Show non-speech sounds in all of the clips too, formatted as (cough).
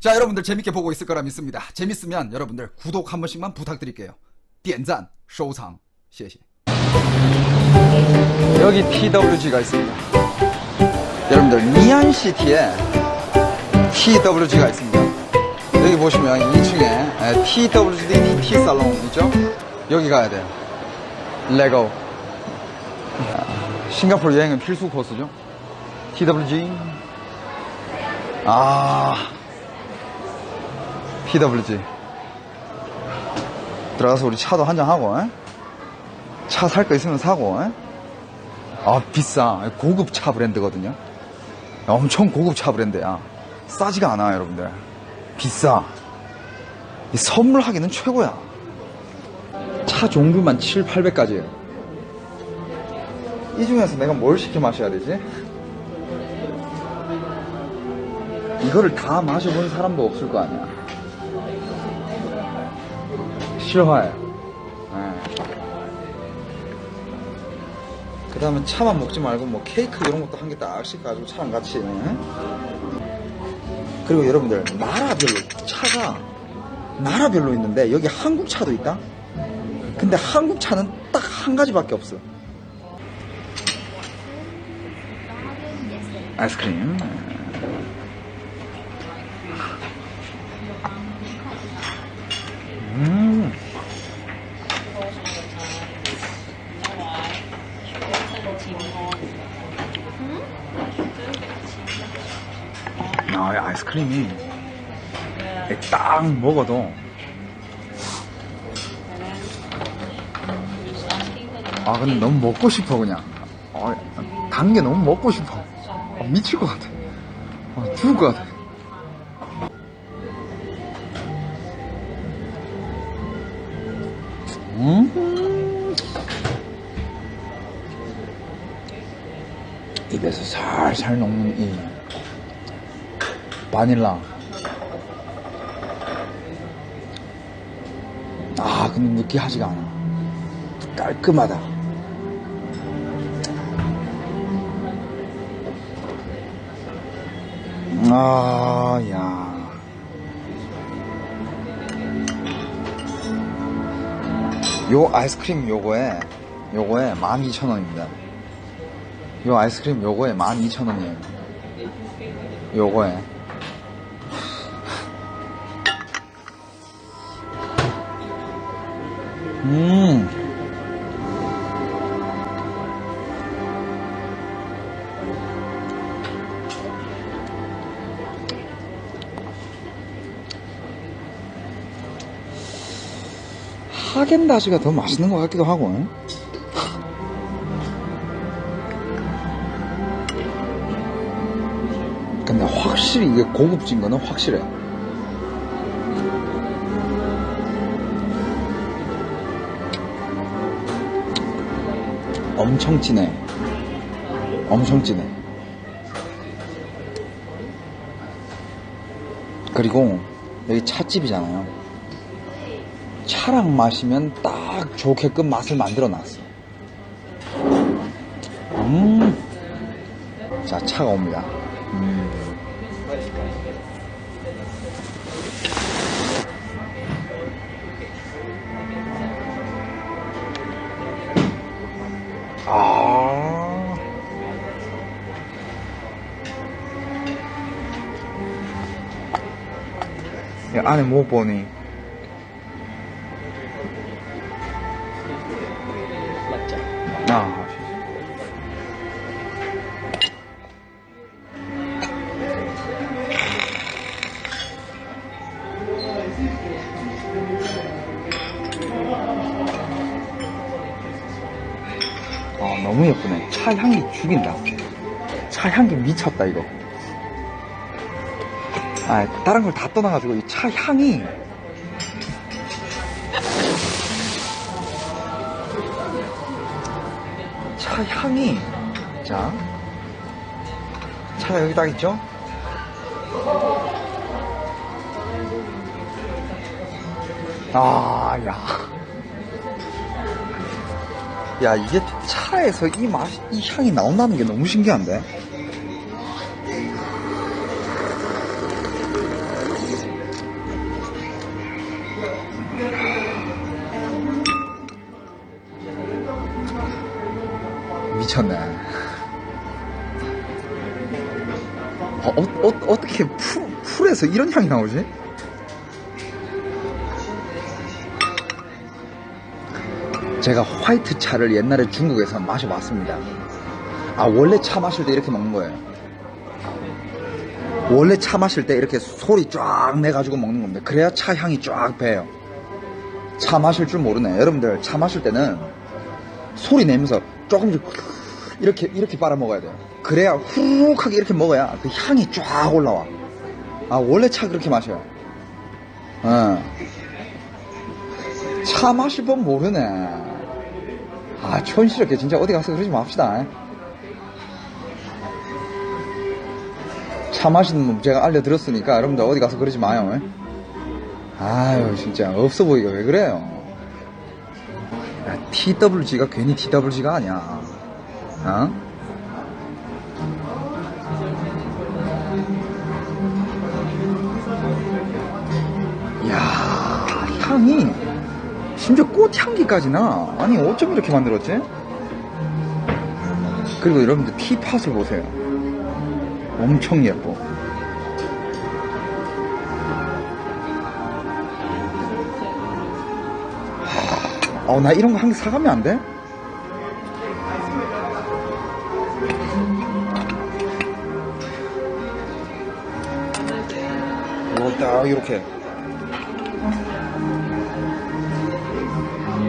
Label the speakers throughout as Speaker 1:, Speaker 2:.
Speaker 1: 자, 여러분들 재밌게 보고 있을 거라 믿습니다. 재밌으면 여러분들 구독 한 번씩만 부탁드릴게요. 点赞,收藏,谢谢. 여기 TWG가 있습니다. 여러분들 니안시티에 TWG가 있습니다. 여기 보시면 2층에 TWG 티 살롱 있죠? 여기 가야 돼요. 레고. 싱가포르 여행은 필수 코스죠. TWG. 아. TWG. 들어가서 우리 차도 한잔하고, 차 살 거 있으면 사고, 에? 아, 비싸. 고급 차 브랜드거든요. 엄청 고급 차 브랜드야. 싸지가 않아, 여러분들. 비싸. 이 선물하기는 최고야. 차 종류만 7, 800가지예요. 이 중에서 내가 뭘 시켜 마셔야 되지? 이거를 다 마셔본 사람도 없을 거 아니야. 싫어해요. 그 다음에 차만 먹지 말고 뭐 케이크 이런 것도 한 개 딱씩 가지고 차랑 같이. 예? 그리고 여러분들 나라별로 차가 나라별로 있는데 여기 한국 차도 있다. 근데 한국 차는 딱 한 가지밖에 없어. 아이스크림. 음. 아, 이 아이스 크림이 딱 먹어도 아 근데 너무 먹고 싶어 그냥. 아, 단게 너무 먹고 싶어. 아, 미칠 것 같아. 아, 죽을 것 같아. 음. 입에서 살살 녹는 이 바닐라. 아 근데 느끼하지가 않아. 깔끔하다. 아야. 요 아이스크림 요거에 요거에 12,000원입니다. 요 아이스크림 요거에 12,000원이에요. 요거에 음. 하겐다즈가 더 맛있는 것 같기도 하고. 응? 근데 확실히 이게 고급진 거는 확실해. 엄청 진해. 엄청 진해. 그리고 여기 찻집이잖아요. 차랑 마시면 딱 좋게끔 맛을 만들어 놨어. 음. 자, 차가 옵니다. 음. 안에 뭐 보니? 아, 아, 너무 예쁘네. 차 향기 죽인다. 차 향기 미쳤다, 이거. 아, 다른 걸 다 떠나가지고 이 차 향이 차 향이 자 차가 여기 딱 있죠? 아, 야. 야, 이게 차에서 이 맛, 이 향이 나온다는 게 너무 신기한데? 미쳤네. 어, 어, 어, 어 떻게 풀, 풀에서 이런 향이 나오지? 제가 화이트 차를 옛날에 중국에서 마셔봤습니다. 아, 원래 차 마실 때 이렇게 먹는 거예요. 원래 차 마실 때 이렇게 소리 쫙 내가지고 먹는 겁니다. 그래야 차 향이 쫙 배요. 차 마실 줄 모르네. 여러분들 차 마실 때는 소리 내면서 조금씩 이렇게 이렇게 빨아 먹어야 돼요. 그래야 후룩하게 이렇게 먹어야 그 향이 쫙 올라와. 아 원래 차 그렇게 마셔요. 어. 차 마실 법 모르네. 아 촌스럽게 진짜 어디 가서 그러지 맙시다. 차 마시는 법 제가 알려드렸으니까 여러분들 어디 가서 그러지 마요. 아유 진짜 없어 보이게 왜 그래요? 야, TWG가 괜히 TWG가 아니야. 어? 야 향이 심지어 꽃향기까지 나. 아니 어쩜 이렇게 만들었지? 그리고 여러분들 티팟을 보세요. 엄청 예뻐. 어, 나 이런 거 한 개 사가면 안 돼? 딱 이렇게.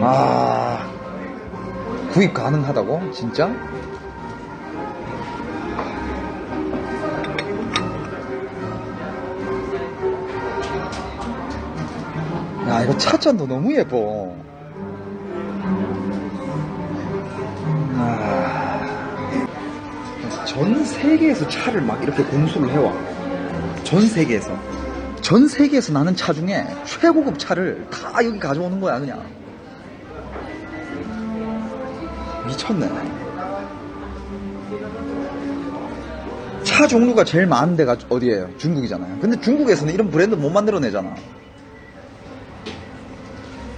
Speaker 1: 아, 구입 가능하다고? 진짜? 야, 이거 차잔도 너무 예뻐. 아, 전 세계에서 차를 막 이렇게 공수를 해와. 전 세계에서. 전 세계에서 나는 차 중에 최고급 차를 다 여기 가져오는 거야, 그냥. 미쳤네. 차 종류가 제일 많은 데가 어디예요? 중국이잖아요. 근데 중국에서는 이런 브랜드 못 만들어내잖아.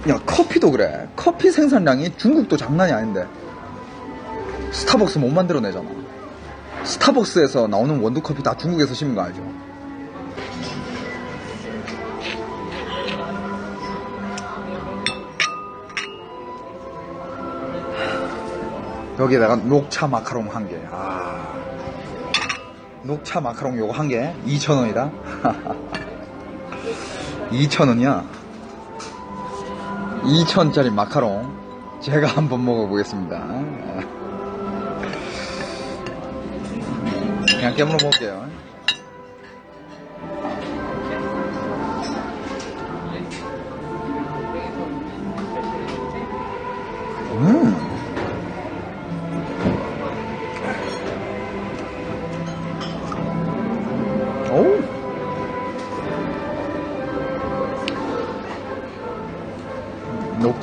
Speaker 1: 야, 커피도 그래. 커피 생산량이 중국도 장난이 아닌데. 스타벅스 못 만들어내잖아. 스타벅스에서 나오는 원두커피 다 중국에서 심은 거 알죠? 여기에다가 녹차 마카롱 한 개. 아. 녹차 마카롱 요거 한 개. 2,000원이다. 2,000원이야. (laughs) 2,000원짜리 마카롱. 제가 한번 먹어보겠습니다. 그냥 깨물어 먹을게요.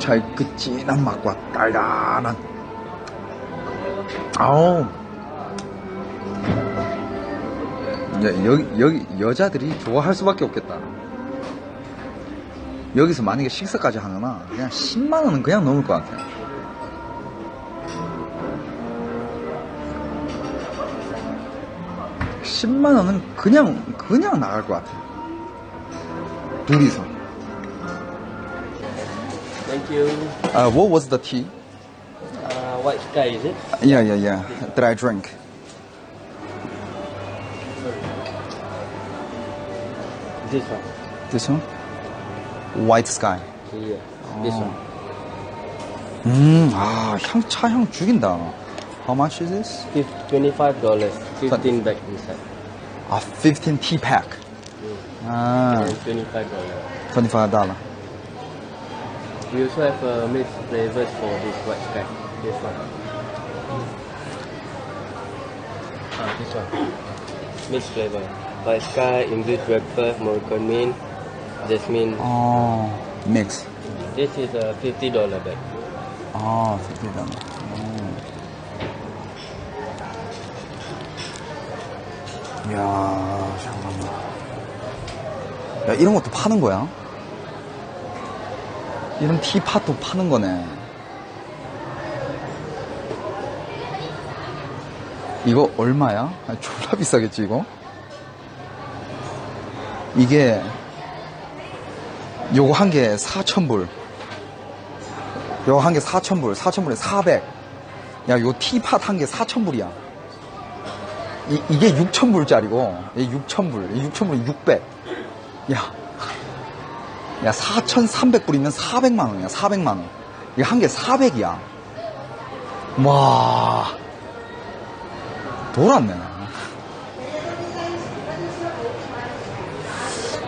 Speaker 1: 녹차의 그 진한 맛과 달달한. 아우. 야, 여기, 여기, 여자들이 좋아할 수밖에 없겠다. 여기서 만약에 식사까지 하거나, 그냥 10만원은 그냥 넘을 것 같아. 십 10만원은 그냥, 그냥 나갈 것 같아. 둘이서.
Speaker 2: Thank you.
Speaker 1: Uh, what was the tea?
Speaker 2: Uh, white sky, is it?
Speaker 1: Yeah, yeah, yeah. That I drank.
Speaker 2: This one.
Speaker 1: This one? White sky.
Speaker 2: Yeah. This one.
Speaker 1: 음, 아, 향, 차향 죽인다. How much is this?
Speaker 2: Fif- Twenty-five dollars. Fifteen bag inside.
Speaker 1: 아, 15 tea pack. 아,
Speaker 2: And twenty-five dollars.
Speaker 1: $25.
Speaker 2: We also have uh, mixed flavors for this white sky. This one. Ah, this one. Mixed flavor. White sky, English breakfast, Moroccan mint, jasmine.
Speaker 1: 어, mix.
Speaker 2: This is a fifty dollar bag.
Speaker 1: 아, $50. 이야, 잠깐만. 야, 이런 것도 파는 거야? 이런 티팟도 파는 거네. 이거 얼마야? 아, 졸라 비싸겠지, 이거? 이게, 요거 한 개 4,000불. 요거 한 개 4,000불. 4,000불에 400. 야, 요 티팟 한 개 4,000불이야. 이, 이게 6,000불짜리고, 이 6,000불. 이 6,000불이 600. 야. 야, 4,300불이면 400만 원이야, 400만 원. 이게 한개 400이야. 와. 돌았네.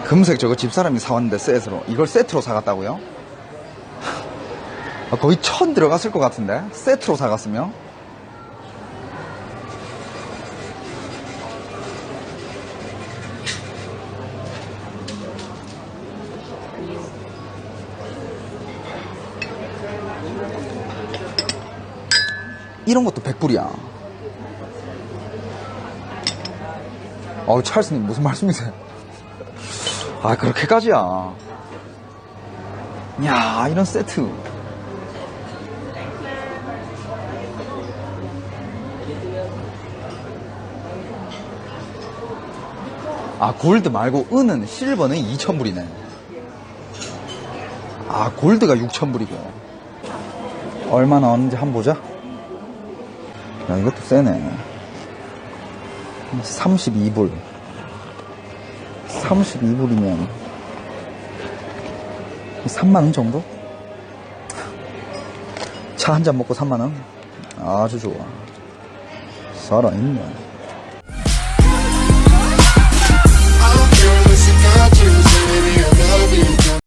Speaker 1: 금색 저거 집사람이 사왔는데 세트로. 이걸 세트로 사갔다고요? 아, 거의 천 들어갔을 것 같은데? 세트로 사갔으면? 이런 것도 100불이야. 어우, 찰스님, 무슨 말씀이세요? 아, 그렇게까지야. 야, 이런 세트. 아, 골드 말고, 은은, 실버는 2,000불이네. 아, 골드가 6,000불이고. 얼마 나왔는지 한번 보자. 야, 이것도 세네. 32불. 32불이면 3만원 정도? 차 한 잔 먹고 3만원? 아주 좋아. 살아있네.